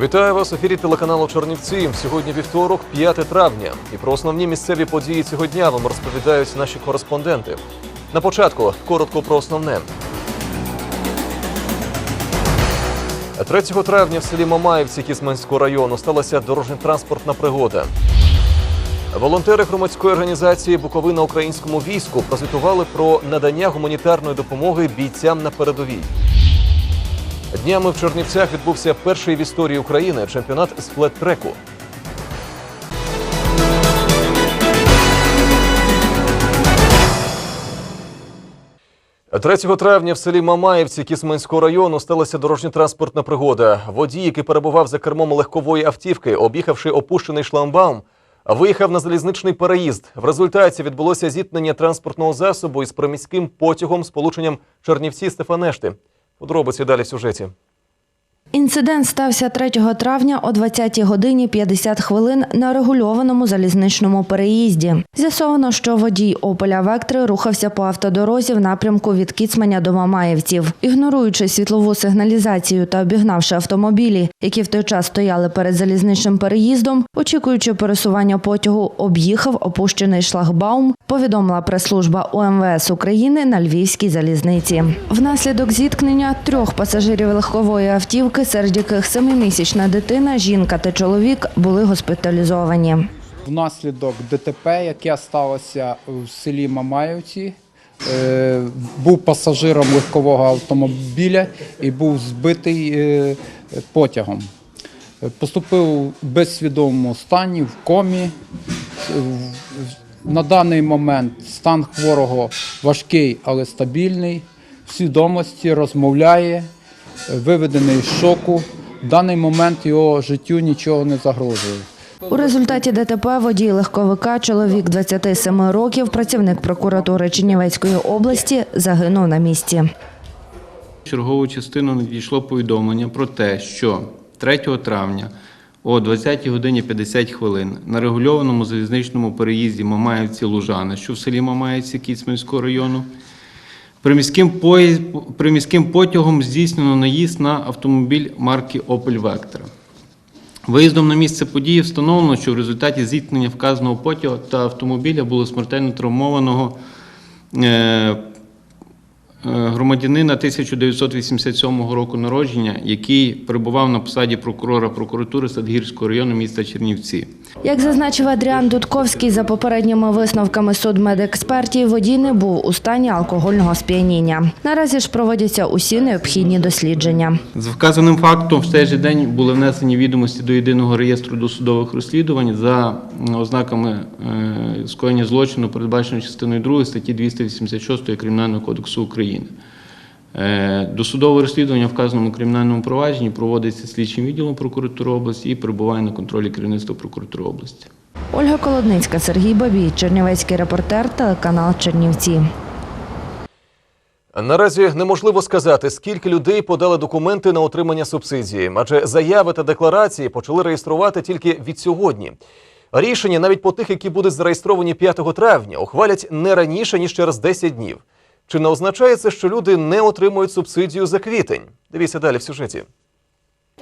Вітаю вас в ефірі телеканалу Чернівці. Сьогодні вівторок, 5 травня. І про основні місцеві події цього дня вам розповідають наші кореспонденти. На початку коротко про основне. 3 травня в селі Мамаївці Кісманського району сталася дорожньо-транспортна пригода. Волонтери громадської організації Буковина українському війську прозвітували про надання гуманітарної допомоги бійцям на передовій. Днями в Чернівцях відбувся перший в історії України чемпіонат з флет-треку. Третього травня в селі Мамаївці Кісменського району сталася дорожньо-транспортна пригода. Водій, який перебував за кермом легкової автівки, об'їхавши опущений шламбаум, виїхав на залізничний переїзд. В результаті відбулося зіткнення транспортного засобу із приміським потягом з полученням Чернівці Стефанешти. Подробиці далі в сюжеті. Інцидент стався 3 травня о 20 годині 50 хвилин на регульованому залізничному переїзді. З'ясовано, що водій «Опеля Вектри» рухався по автодорозі в напрямку від Кіцманя до Мамаївців. Ігноруючи світлову сигналізацію та обігнавши автомобілі, які в той час стояли перед залізничним переїздом, очікуючи пересування потягу, об'їхав опущений шлагбаум, повідомила прес-служба УМВС України на Львівській залізниці. Внаслідок зіткнення трьох пасажирів легкової автівки, серед яких семимісячна дитина, жінка та чоловік, були госпіталізовані. Внаслідок ДТП, яке сталося в селі Мамаївці, е, був пасажиром легкового автомобіля і був збитий е, потягом. Поступив у безсвідомому стані, в комі. На даний момент стан хворого важкий, але стабільний. В свідомості розмовляє, виведений з шоку. В даний момент його життю нічого не загрожує. У результаті ДТП водій легковика, чоловік 27 років, працівник прокуратури Чернівецької області, загинув на місці. В чергову частину надійшло повідомлення про те, що 3 травня о 20 годині 50 хвилин на регульованому залізничному переїзді Мамаївці Лужани, що в селі Мамаївці Кіцманського району, приміським, потягом здійснено наїзд на автомобіль марки Opel Vectra. Виїздом на місце події встановлено, що в результаті зіткнення вказаного потягу та автомобіля було смертельно травмованого Е, громадянина 1987 року народження, який перебував на посаді прокурора прокуратури Садгірського району міста Чернівці. Як зазначив Адріан Дудковський, за попередніми висновками судмедекспертів, водій не був у стані алкогольного сп'яніння. Наразі ж проводяться усі необхідні дослідження. За вказаним фактом, в цей же день були внесені відомості до єдиного реєстру досудових розслідувань за ознаками е, скоєння злочину, передбаченого частиною 2 статті 286 Кримінального кодексу України. Е, Досудове розслідування в вказаному кримінальному провадженні проводиться слідчим відділом прокуратури області і перебуває на контролі керівництва прокуратури області. Ольга Колодницька, Сергій Бабій, Чернівецький репортер, телеканал Чернівці. Наразі неможливо сказати, скільки людей подали документи на отримання субсидії, адже заяви та декларації почали реєструвати тільки від сьогодні. Рішення навіть по тих, які будуть зареєстровані 5 травня, ухвалять не раніше ніж через 10 днів. Чи не означає це, що люди не отримують субсидію за квітень? Дивіться далі в сюжеті.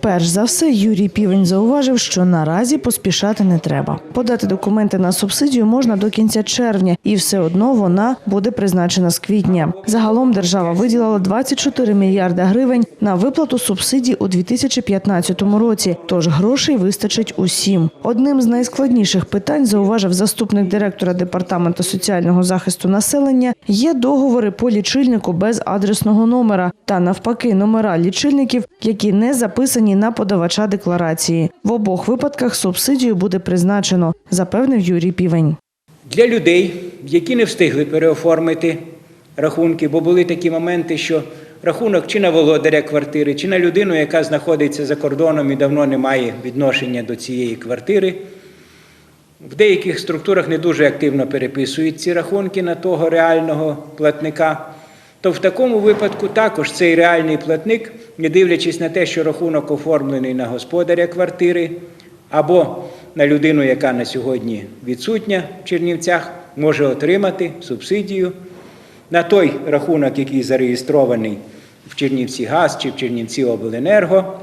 Перш за все, Юрій Півень зауважив, що наразі поспішати не треба. Подати документи на субсидію можна до кінця червня, і все одно вона буде призначена з квітня. Загалом держава виділила 24 мільярда гривень на виплату субсидій у 2015 році. Тож грошей вистачить усім. Одним з найскладніших питань зауважив заступник директора департаменту соціального захисту населення. Є договори по лічильнику без адресного номера та навпаки номера лічильників, які не записані на подавача декларації. В обох випадках субсидію буде призначено, запевнив Юрій Півень. Для людей, які не встигли переоформити рахунки, бо були такі моменти, що рахунок чи на володаря квартири, чи на людину, яка знаходиться за кордоном і давно не має відношення до цієї квартири. В деяких структурах не дуже активно переписують ці рахунки на того реального платника. То в такому випадку також цей реальний платник, не дивлячись на те, що рахунок оформлений на господаря квартири або на людину, яка на сьогодні відсутня в Чернівцях, може отримати субсидію на той рахунок, який зареєстрований в Чернівці ГАЗ чи в Чернівці Обленерго.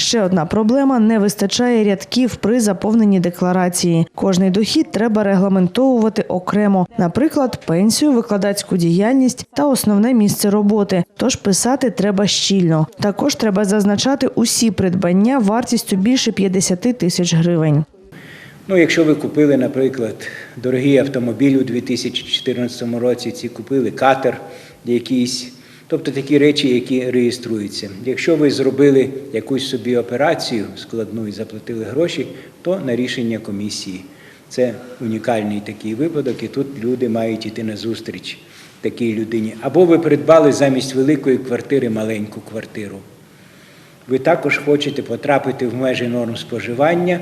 Ще одна проблема не вистачає рядків при заповненні декларації. Кожний дохід треба регламентовувати окремо, наприклад, пенсію, викладацьку діяльність та основне місце роботи. Тож писати треба щільно. Також треба зазначати усі придбання вартістю більше 50 тисяч гривень. Ну, якщо ви купили, наприклад, дорогий автомобіль у 2014 році, ці купили катер якийсь, тобто такі речі, які реєструються. Якщо ви зробили якусь собі операцію складну і заплатили гроші, то на рішення комісії. Це унікальний такий випадок, і тут люди мають іти на зустріч такій людині. Або ви придбали замість великої квартири маленьку квартиру ви також хочете потрапити в межі норм споживання,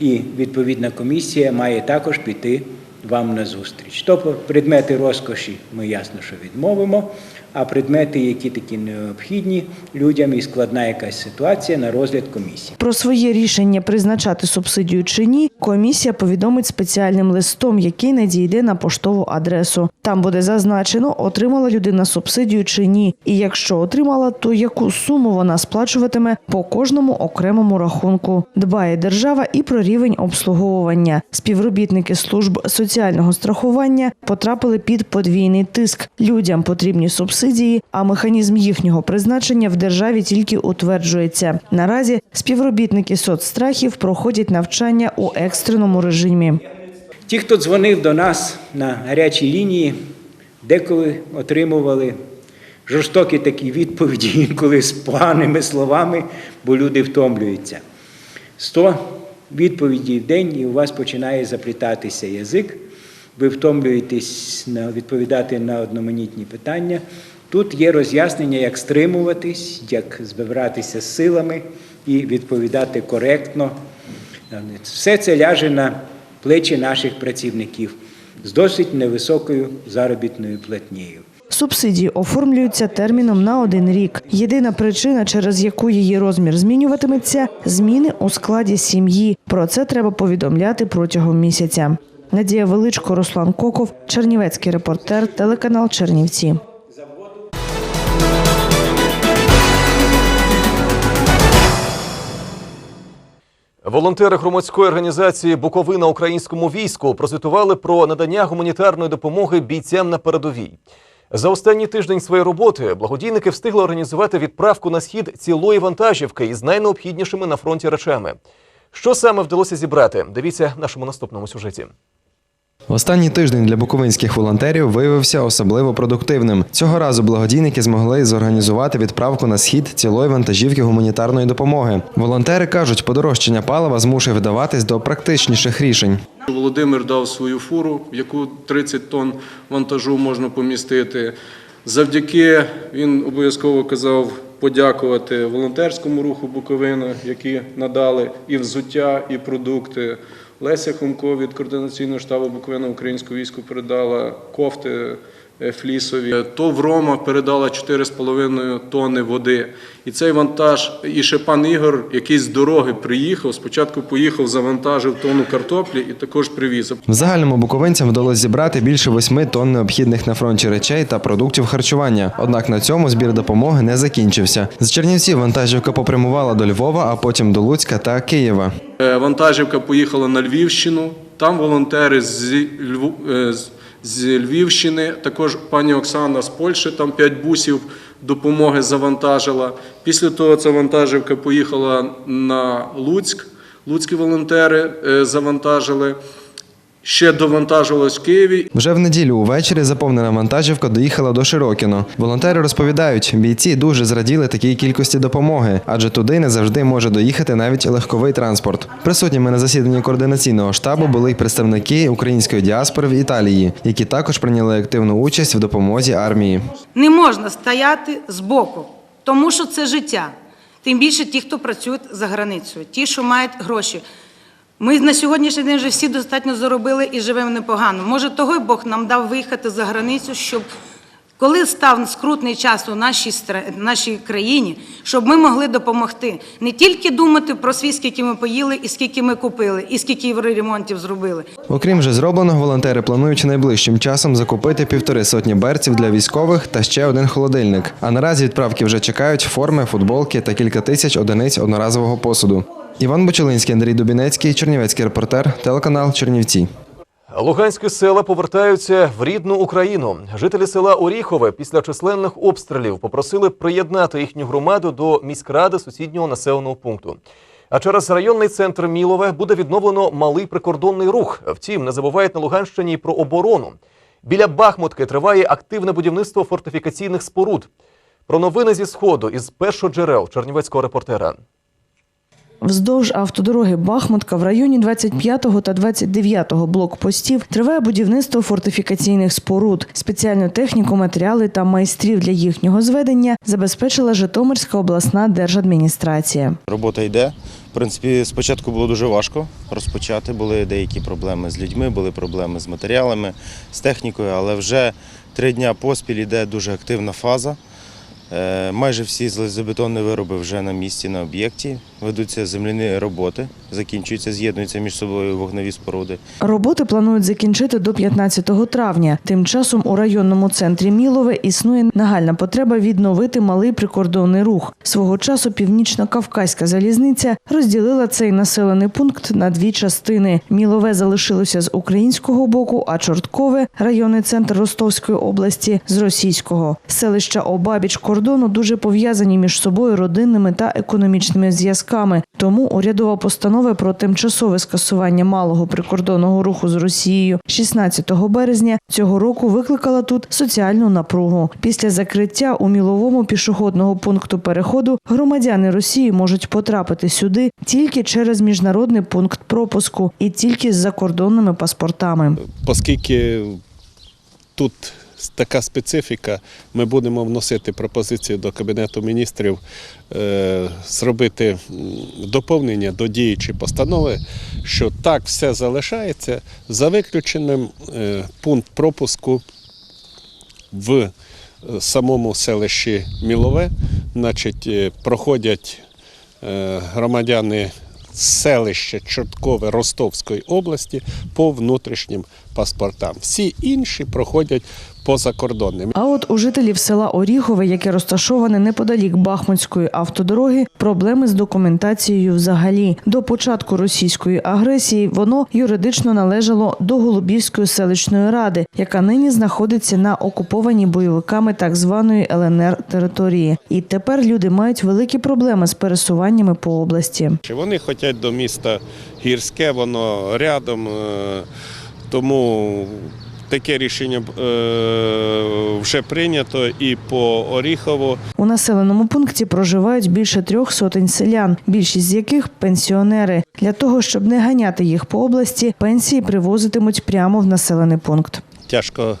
і відповідна комісія має також піти вам на зустріч. Тобто предмети розкоші ми ясно, що відмовимо, а предмети, які такі необхідні людям і складна якась ситуація на розгляд комісії. Про своє рішення призначати субсидію чи ні, комісія повідомить спеціальним листом, який надійде на поштову адресу. Там буде зазначено, отримала людина субсидію чи ні. І якщо отримала, то яку суму вона сплачуватиме по кожному окремому рахунку. Дбає держава і про рівень обслуговування. Співробітники служб соціального страхування потрапили під подвійний тиск. Людям потрібні субсидії, а механізм їхнього призначення в державі тільки утверджується. Наразі співробітники соцстрахів проходять навчання у екстреному режимі. Ті, хто дзвонив до нас на гарячій лінії, деколи отримували жорстокі такі відповіді, інколи з поганими словами, бо люди втомлюються. 100 відповідей в день, і у вас починає заплітатися язик. Ви втомлюєтесь відповідати на одноманітні питання. Тут є роз'яснення, як стримуватись, як збиратися з силами і відповідати коректно. Все це ляже на плечі наших працівників з досить невисокою заробітною платнею. Субсидії оформлюються терміном на один рік. Єдина причина, через яку її розмір змінюватиметься зміни у складі сім'ї. Про це треба повідомляти протягом місяця. Надія Величко, Руслан Коков, Чернівецький репортер, телеканал Чернівці. Волонтери громадської організації Буковина українському війську прозвітували про надання гуманітарної допомоги бійцям на передовій. За останній тиждень своєї роботи благодійники встигли організувати відправку на схід цілої вантажівки із найнеобхіднішими на фронті речами. Що саме вдалося зібрати? Дивіться в нашому наступному сюжеті. Останній тиждень для буковинських волонтерів виявився особливо продуктивним. Цього разу благодійники змогли зорганізувати відправку на схід цілої вантажівки гуманітарної допомоги. Волонтери кажуть, подорожчання палива змушує вдаватись до практичніших рішень. Володимир дав свою фуру, в яку 30 тонн вантажу можна помістити. Завдяки він обов'язково казав подякувати волонтерському руху Буковина, які надали і взуття, і продукти. Леся Хомко від координаційного штабу Буковина українського війську передала кофти флісові. ТОВ Рома передала 4,5 тонни води. І цей вантаж, і ще пан Ігор, який з дороги приїхав, спочатку поїхав, завантажив тонну картоплі і також привіз. В загальному буковинцям вдалося зібрати більше восьми тонн необхідних на фронті речей та продуктів харчування. Однак на цьому збір допомоги не закінчився. З Чернівців вантажівка попрямувала до Львова, а потім до Луцька та Києва. Е, Вантажівка поїхала на Львівщину. Там волонтери з, е, з- Львівщини, також пані Оксана з Польщі, там 5 бусів допомоги завантажила. Після того ця вантажівка поїхала на Луцьк. Луцькі волонтери е, завантажили. Ще довантажувалось в Києві. Вже в неділю увечері заповнена вантажівка доїхала до Широкіно. Волонтери розповідають, бійці дуже зраділи такій кількості допомоги, адже туди не завжди може доїхати навіть легковий транспорт. Присутніми на засіданні координаційного штабу були й представники української діаспори в Італії, які також прийняли активну участь в допомозі армії. Не можна стояти збоку, тому що це життя. Тим більше ті, хто працюють за границею, ті, що мають гроші. Ми на сьогоднішній день вже всі достатньо заробили і живемо непогано. Може, того й Бог нам дав виїхати за границю, щоб коли став скрутний час у нашій, нашій країні, щоб ми могли допомогти. Не тільки думати про свій, скільки ми поїли, і скільки ми купили, і скільки ремонтів зробили. Окрім вже зробленого, волонтери планують найближчим часом закупити півтори сотні берців для військових та ще один холодильник. А наразі відправки вже чекають форми, футболки та кілька тисяч одиниць одноразового посуду. Іван Бочелинський, Андрій Дубінецький, Чернівецький репортер, телеканал Чернівці. Луганські села повертаються в рідну Україну. Жителі села Оріхове після численних обстрілів попросили приєднати їхню громаду до міськради сусіднього населеного пункту. А через районний центр Мілове буде відновлено малий прикордонний рух. Втім, не забувають на Луганщині про оборону. Біля Бахмутки триває активне будівництво фортифікаційних споруд. Про новини зі сходу із першоджерел чернівецького репортера. Вздовж автодороги Бахмутка в районі 25-го та 29-го блокпостів триває будівництво фортифікаційних споруд. Спеціальну техніку, матеріали та майстрів для їхнього зведення забезпечила Житомирська обласна держадміністрація. Робота йде. В принципі, спочатку було дуже важко розпочати. Були деякі проблеми з людьми, були проблеми з матеріалами, з технікою, але вже три дня поспіль йде дуже активна фаза. Е, Майже всі залізобетонні вироби вже на місці, на об'єкті. Ведуться земляні роботи, закінчуються, з'єднуються між собою вогневі споруди. Роботи планують закінчити до 15 травня. Тим часом у районному центрі Мілове існує нагальна потреба відновити малий прикордонний рух. Свого часу північно-кавказька залізниця розділила цей населений пункт на дві частини. Мілове залишилося з українського боку, а Чорткове районний центр Ростовської області з російського. Селища обабіч кордону дуже пов'язані між собою родинними та економічними зв'язками. Тому урядова постанова про тимчасове скасування малого прикордонного руху з Росією 16 березня цього року викликала тут соціальну напругу. Після закриття у міловому пішохідного пункту переходу громадяни Росії можуть потрапити сюди тільки через міжнародний пункт пропуску і тільки з закордонними паспортами. оскільки тут така специфіка, ми будемо вносити пропозицію до Кабінету міністрів е, зробити доповнення до діючої постанови, що так все залишається за виключенням е, пункт пропуску в е, самому селищі Мілове, значить, проходять громадяни селища Чорткове Ростовської області по внутрішнім паспортам. Всі інші проходять по закордонним. А от у жителів села Оріхове, яке розташоване неподалік Бахмутської автодороги, проблеми з документацією взагалі. До початку російської агресії воно юридично належало до Голубівської селищної ради, яка нині знаходиться на окупованій бойовиками так званої ЛНР території. І тепер люди мають великі проблеми з пересуваннями по області. Вони хочуть до міста гірське, воно рядом, е, тому таке рішення е, вже прийнято і по Оріхову. У населеному пункті проживають більше трьох сотень селян, більшість з яких пенсіонери. Для того щоб не ганяти їх по області, пенсії привозитимуть прямо в населений пункт. Тяжко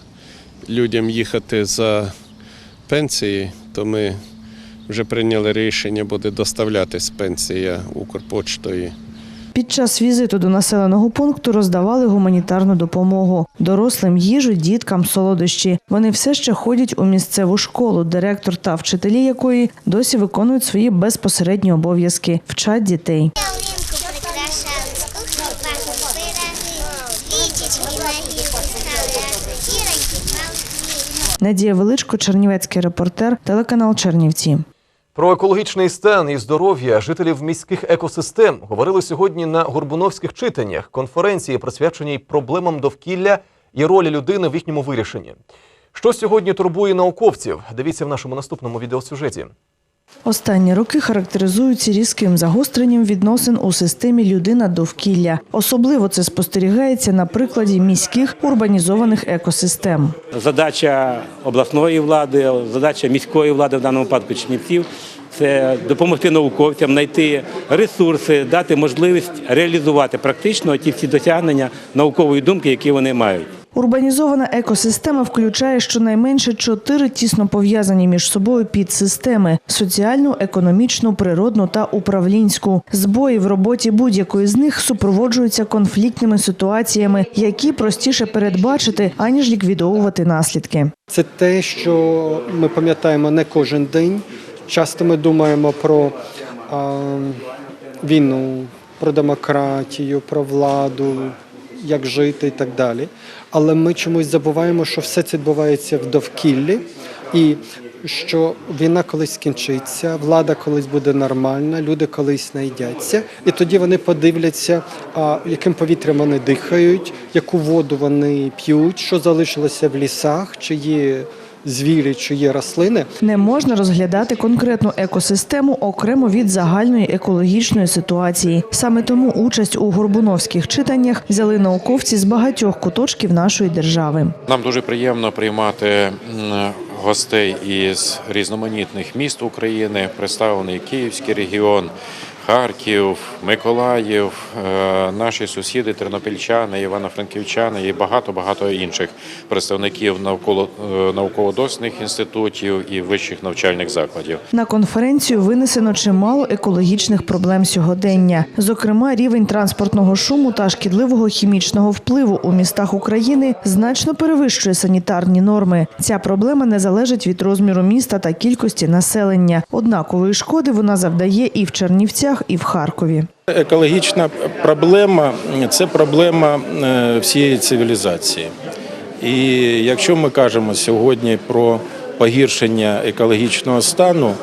людям їхати за пенсії, то ми вже прийняли рішення, буде доставлятись пенсія Укрпочтою. Під час візиту до населеного пункту роздавали гуманітарну допомогу дорослим їжу, діткам солодощі. Вони все ще ходять у місцеву школу, директор та вчителі якої досі виконують свої безпосередні обов'язки, вчать дітей. Надія Величко, Чернівецький репортер, телеканал Чернівці. Про екологічний стан і здоров'я жителів міських екосистем говорили сьогодні на Горбуновських читаннях конференції, присвяченій проблемам довкілля і ролі людини в їхньому вирішенні. Що сьогодні турбує науковців? Дивіться в нашому наступному відеосюжеті. Останні роки характеризуються різким загостренням відносин у системі людина-довкілля. Особливо це спостерігається на прикладі міських урбанізованих екосистем. Задача обласної влади, задача міської влади в даному випадку Чернівців це допомогти науковцям знайти ресурси, дати можливість реалізувати практично ті всі досягнення наукової думки, які вони мають. Урбанізована екосистема включає щонайменше чотири тісно пов'язані між собою підсистеми: соціальну, економічну, природну та управлінську. Збої в роботі будь-якої з них супроводжуються конфліктними ситуаціями, які простіше передбачити аніж ліквідовувати наслідки. Це те, що ми пам'ятаємо не кожен день. Часто ми думаємо про а, війну, про демократію, про владу, як жити і так далі. Але ми чомусь забуваємо, що все це відбувається в довкіллі, і що війна колись скінчиться, влада колись буде нормальна, люди колись знайдяться, і тоді вони подивляться, яким повітрям вони дихають, яку воду вони п'ють, що залишилося в лісах, чи є звірі, чи є рослини. Не можна розглядати конкретну екосистему окремо від загальної екологічної ситуації. Саме тому участь у горбуновських читаннях взяли науковці з багатьох куточків нашої держави. Нам дуже приємно приймати гостей із різноманітних міст України, представлений Київський регіон, Харків, Миколаїв, е, наші сусіди, тернопільчани, івано-франківчани і багато багато інших представників навколо е, науково-дослідних інститутів і вищих навчальних закладів. На конференцію винесено чимало екологічних проблем сьогодення. Зокрема, рівень транспортного шуму та шкідливого хімічного впливу у містах України значно перевищує санітарні норми. Ця проблема не залежить від розміру міста та кількості населення. Однакової шкоди вона завдає і в Чернівцях, і в Харкові. Екологічна проблема це проблема е, всієї цивілізації. І якщо ми кажемо сьогодні про погіршення екологічного стану,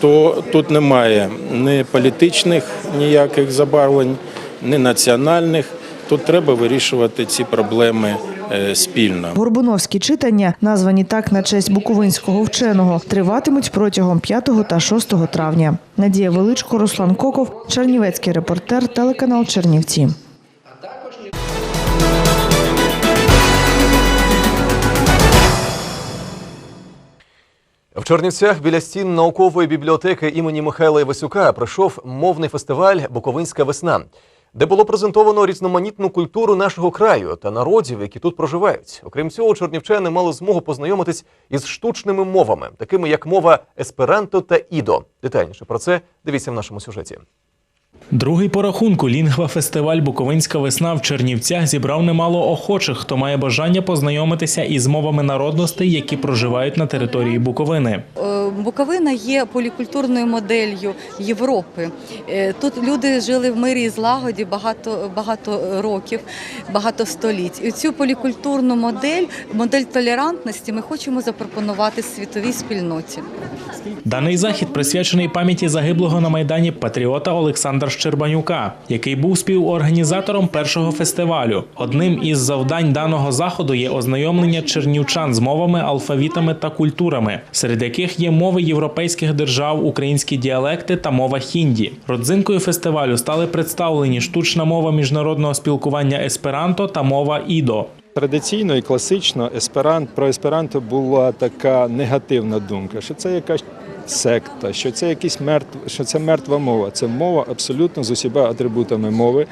то тут немає ні політичних ніяких забарвлень, ні національних. Тут треба вирішувати ці проблеми спільно. Горбуновські читання, названі так на честь буковинського вченого, триватимуть протягом 5 та 6 травня. Надія Величко, Руслан Коков, Чернівецький репортер, телеканал Чернівці. В Чернівцях біля стін наукової бібліотеки імені Михайла Івасюка пройшов мовний фестиваль Буковинська весна, де було презентовано різноманітну культуру нашого краю та народів, які тут проживають. Окрім цього, чернівчани мали змогу познайомитись із штучними мовами, такими як мова есперанто та ідо. Детальніше про це дивіться в нашому сюжеті. Другий по рахунку лінгва-фестиваль Буковинська весна в Чернівцях зібрав немало охочих, хто має бажання познайомитися із мовами народностей, які проживають на території Буковини. Е, Буковина є полікультурною моделлю Європи. Е, Тут люди жили в мирі і злагоді багато, багато років, багато століть. І цю полікультурну модель, модель толерантності, ми хочемо запропонувати світовій спільноті. Даний захід присвячений пам'яті загиблого на майдані патріота Олександра Щербанюка, який був співорганізатором першого фестивалю. Одним із завдань даного заходу є ознайомлення чернівчан з мовами, алфавітами та культурами, серед яких є мови європейських держав, українські діалекти та мова хінді. Родзинкою фестивалю стали представлені штучна мова міжнародного спілкування есперанто та мова ідо. Традиційно і класично есперант про есперанто була така негативна думка, що це якась секта, що це якийсь мертв, що це мертва мова. Це мова абсолютно з усіма атрибутами мови.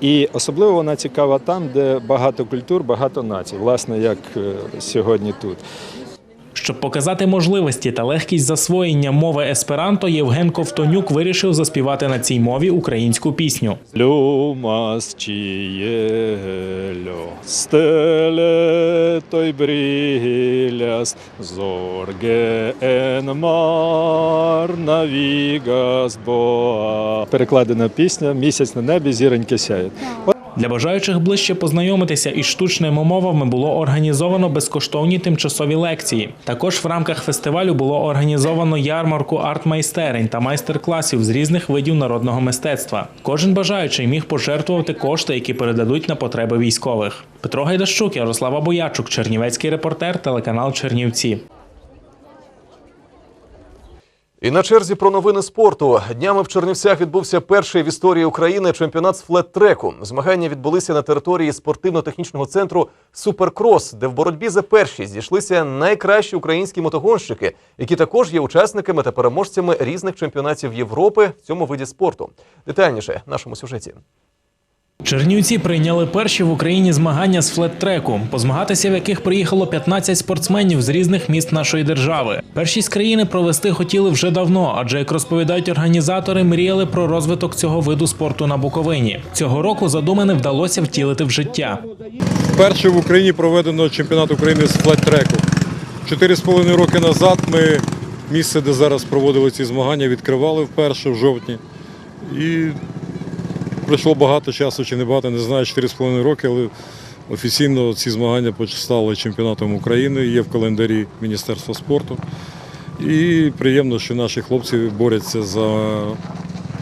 І особливо вона цікава там, де багато культур, багато націй, власне, як е, сьогодні тут. Щоб показати можливості та легкість засвоєння мови есперанто, Євген Ковтонюк вирішив заспівати на цій мові українську пісню. Люмас cielo stelle toi brillas зорге mar navigas boa. Перекладена пісня Місяць на небі, зіроньки сяють. Для бажаючих ближче познайомитися із штучними мовами було організовано безкоштовні тимчасові лекції. Також в рамках фестивалю було організовано ярмарку арт-майстерень та майстер-класів з різних видів народного мистецтва. Кожен бажаючий міг пожертвувати кошти, які передадуть на потреби військових. Петро Гайдащук, Ярослава Боячук, Чернівецький репортер, телеканал Чернівці. І на черзі про новини спорту. Днями в Чернівцях відбувся перший в історії України чемпіонат з флет-треку. Змагання відбулися на території спортивно-технічного центру Суперкрос, де в боротьбі за першість зійшлися найкращі українські мотогонщики, які також є учасниками та переможцями різних чемпіонатів Європи в цьому виді спорту. Детальніше в нашому сюжеті. Чернівці прийняли перші в Україні змагання з флет-треку, позмагатися в яких приїхало 15 спортсменів з різних міст нашої держави. Першість країни провести хотіли вже давно, адже як розповідають організатори, мріяли про розвиток цього виду спорту на Буковині. Цього року задумане вдалося втілити в життя. Вперше в Україні проведено чемпіонат України з флет-треку. Чотири з половиною роки назад ми місце, де зараз проводили ці змагання, відкривали вперше в жовтні. І пройшло багато часу чи не багато, не знаю, 4,5 роки, але офіційно ці змагання стали чемпіонатом України, є в календарі Міністерства спорту. І приємно, що наші хлопці борються за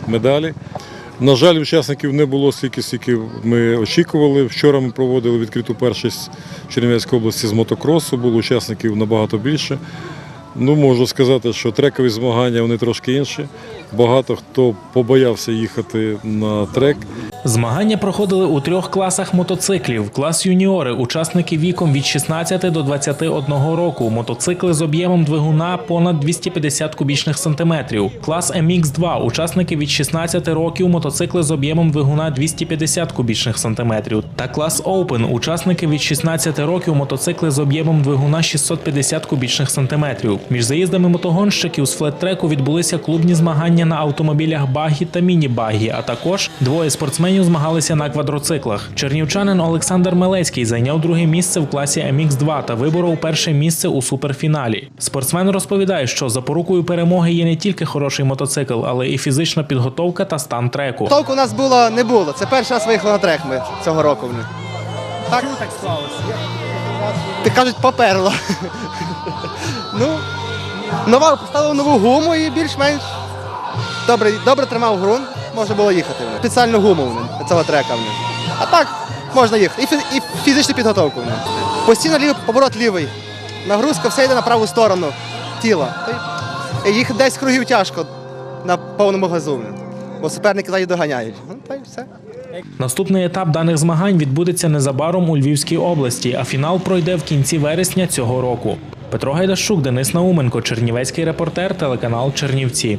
медалі. На жаль, учасників не було стільки, скільки ми очікували. Вчора ми проводили відкриту першість в Чернівецькій області з мотокросу, було учасників набагато більше. Ну, можу сказати, що трекові змагання вони трошки інші. Багато хто побоявся їхати на трек. Змагання проходили у трьох класах мотоциклів. Клас юніори, учасники віком від 16 до 21 року. Мотоцикли з об'ємом двигуна понад 250 кубічних сантиметрів. Клас MX2, учасники від 16 років, мотоцикли з об'ємом двигуна 250 кубічних сантиметрів. Та клас Open, учасники від 16 років, мотоцикли з об'ємом двигуна 650 кубічних сантиметрів. Між заїздами мотогонщиків з флет-треку відбулися клубні змагання на автомобілях багі та міні-багі, а також двоє спортсменів змагалися на квадроциклах. Чернівчанин Олександр Мелецький зайняв друге місце в класі MX2 та виборов перше місце у суперфіналі. Спортсмен розповідає, що запорукою перемоги є не тільки хороший мотоцикл, але і фізична підготовка та стан треку. Толку у нас було не було. Це перший раз виїхали на трек ми цього року. Так, так склалося? ти кажуть, поперло. ну, нова, поставили нову гуму і більш-менш добре, добре тримав ґрунт, можна було їхати. в ним. Спеціальну гуму в ним, цього трека в ним. А так можна їхати. І, фі- і фізичну підготовку в ним. Постійно лівий, поворот лівий. Нагрузка все йде на праву сторону тіла. І їх 10 кругів тяжко на повному газу. Бо суперники ззаді доганяють. Ну, та й все. Наступний етап даних змагань відбудеться незабаром у Львівській області, а фінал пройде в кінці вересня цього року. Петро Гайдащук, Денис Науменко, Чернівецький репортер, телеканал Чернівці.